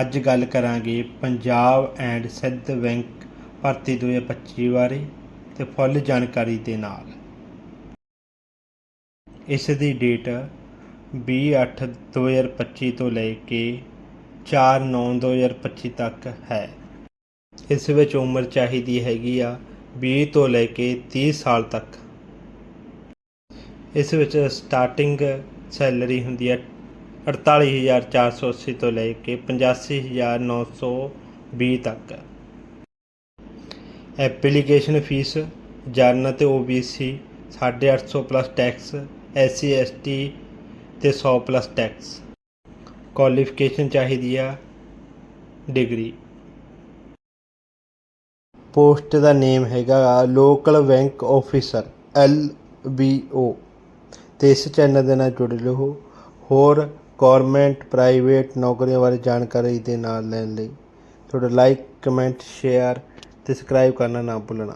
ਅੱਜ ਗੱਲ ਕਰਾਂਗੇ ਪੰਜਾਬ ਐਂਡ ਸਿੰਧ ਬੈਂਕ ਭਰਤੀ 2025 ਬਾਰੇ ਤੇ ਫੁੱਲ ਜਾਣਕਾਰੀ ਦੇ ਨਾਲ। ਇਸ ਦੀ ਡੇਟ 20/8/2025 ਤੋਂ ਲੈ ਕੇ 4/9/2025 ਤੱਕ ਹੈ। ਇਸ ਵਿੱਚ ਉਮਰ ਚਾਹੀਦੀ ਹੈਗੀ ਆ 20 ਤੋਂ ਲੈ ਕੇ 30 ਸਾਲ ਤੱਕ। ਇਸ ਵਿੱਚ ਸਟਾਰਟਿੰਗ ਸੈਲਰੀ ਹੁੰਦੀ ਹੈ 48480 ਤੋਂ ਲੈ ਕੇ 85920 ਤੱਕ। ਐਪਲੀਕੇਸ਼ਨ ਫੀਸ ਜਨਰਲ ਤੇ OBC 850 plus tax SC ST ਤੇ 100 ਪਲੱਸ ਟੈਕਸ। ਕੁਆਲੀਫਿਕੇਸ਼ਨ ਚਾਹੀਦੀ ਆ ਡਿਗਰੀ। ਪੋਸਟ ਦਾ ਨੇਮ ਹੈਗਾ local bank officer, L B O. ਤੇ ਇਸ ਚੈਨਲ ਦੇ ਨਾਲ ਜੁੜੇ ਰਹੋ। ਹੋਰ ਗੌਰਮੈਂਟ ਪ੍ਰਾਈਵੇਟ ਨੌਕਰੀਆਂ ਬਾਰੇ ਜਾਣਕਾਰੀ ਦੇ ਨਾਲ ਲੈਣ ਲਈ ਤੁਹਾਡਾ ਲਾਈਕ ਕਮੈਂਟ ਸ਼ੇਅਰ ਤੇ ਸਬਸਕ੍ਰਾਈਬ ਕਰਨਾ ਨਾ ਭੁੱਲਣਾ।